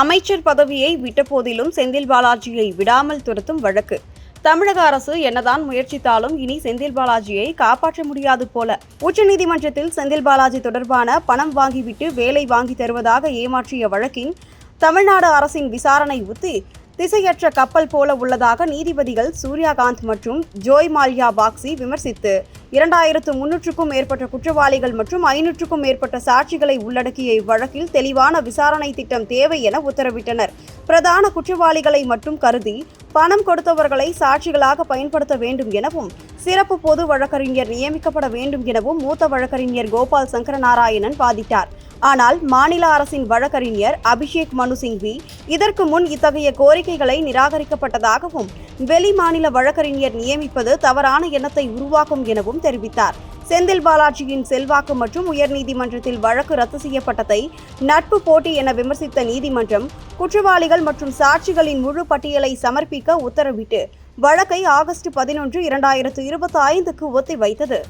அமைச்சர் பதவியை விட்ட போதிலும் செந்தில் பாலாஜியை விடாமல் துரத்தும் வழக்கு. தமிழக அரசு என்னதான் முயற்சித்தாலும் இனி செந்தில் பாலாஜியை காப்பாற்ற முடியாது போல. உச்சநீதிமன்றத்தில் செந்தில் பாலாஜி தொடர்பான பணம் வாங்கிவிட்டு வேலை வாங்கி தருவதாக ஏமாற்றிய வழக்கின் தமிழ்நாடு அரசின் விசாரணை உத்தி திசையற்ற கப்பல் போல உள்ளதாக நீதிபதிகள் சூர்யாகாந்த் மற்றும் ஜோய் மால்யா பாக்ஸி விமர்சித்து இரண்டாயிரத்து முன்னூற்றுக்கும் மேற்பட்ட குற்றவாளிகள் மற்றும் ஐநூற்றுக்கும் மேற்பட்ட சாட்சிகளை உள்ளடக்கிய இவ்வழக்கில் தெளிவான விசாரணை திட்டம் தேவை என உத்தரவிட்டனர். பிரதான குற்றவாளிகளை மட்டும் கருதி பணம் கொடுத்தவர்களை சாட்சிகளாக பயன்படுத்த வேண்டும் எனவும் சிறப்பு பொது வழக்கறிஞர் நியமிக்கப்பட வேண்டும் எனவும் மூத்த வழக்கறிஞர் கோபால் சங்கரநாராயணன் வாதிட்டார். ஆனால் மாநில அரசின் வழக்கறிஞர் அபிஷேக் மனு சிங்வி இதற்கு முன் இத்தகைய கோரிக்கைகளை நிராகரிக்கப்பட்டதாகவும் வெளி மாநில வழக்கறிஞர் நியமிப்பது தவறான எண்ணத்தை உருவாக்கும் எனவும் தெரிவித்தார். செந்தில் பாலாஜியின் செல்வாக்கு மற்றும் உயர்நீதிமன்றத்தில் வழக்கு ரத்து செய்யப்பட்டதை நட்பு போட்டி என விமர்சித்த நீதிமன்றம் குற்றவாளிகள் மற்றும் சாட்சிகளின் முழு பட்டியலை சமர்ப்பிக்க உத்தரவிட்டு வழக்கை ஆகஸ்ட் பதினொன்று இரண்டாயிரத்து இருபத்தி ஐந்துக்கு ஒத்திவைத்தது.